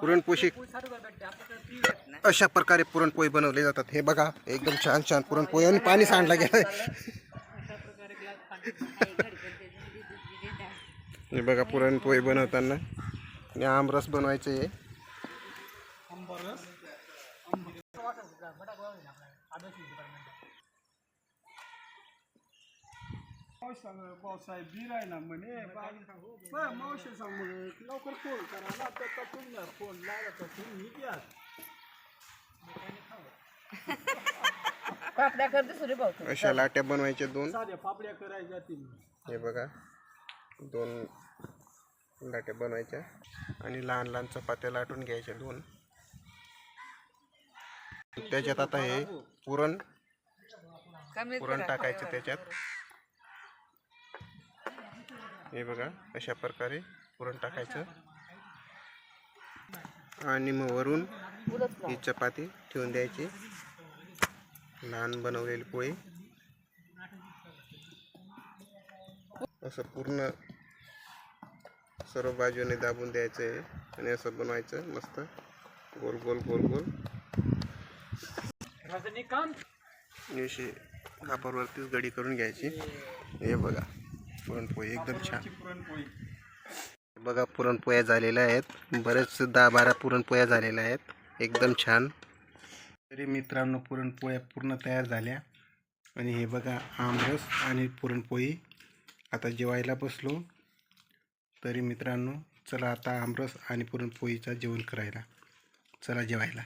पुरणपोळी अशा प्रकारे पुरणपोळी बनवले जातात. हे बघा एकदम छान छान पुरणपोळी आणि पाणी सांडलं गेलं हे बघा पुरणपोळी बनवताना. आणि आमरस बनवायचं आहे पावसाळ्यात बीर आहे ना म्हणे बरं, मावशी सांग म्हणे लवकर फोन करा ना तर का तुम्ही फोन लागला तर तुम्ही द्या पापड्या करते सुरे भाऊ. अशा लाट्या बनवायच्या दोन. साध्या पापड्या करायच्या हे बघा दोन लाट्या बनवायच्या आणि लहान लहान चपात्या लाटून घ्यायच्या दोन. त्याच्यात आता हे पुरण पुरण टाकायचं त्याच्यात. हे बघा अशा प्रकारे पुरण टाकायचं. आणि मग वरून ही चपाती ठेवून द्यायची. लहान बनवलेली पोळी असं पूर्ण सर्व बाजूने दाबून द्यायचं आहे आणि असं बनवायचं मस्त. गोल गोल गोल गोल. अशी कापरवरतीच गडी करून घ्यायची. हे बघा. पुरणपोळी एकदम छान. पुरणपोळी. बघा पुरणपोळ्या झालेल्या आहेत. बरेच दहा बारा पुरणपोळ्या झालेल्या आहेत. एकदम छान. तरी मित्रांनो पुरणपोळ्या पूर्ण तयार झाल्या. आणि हे बघा आमरस आणि पुरणपोळी. आता जेवायला बसलो. तरी मित्रांनो चला आता आमरस आणि पुरणपोळीचं जेवण करायला. चला जेवायला.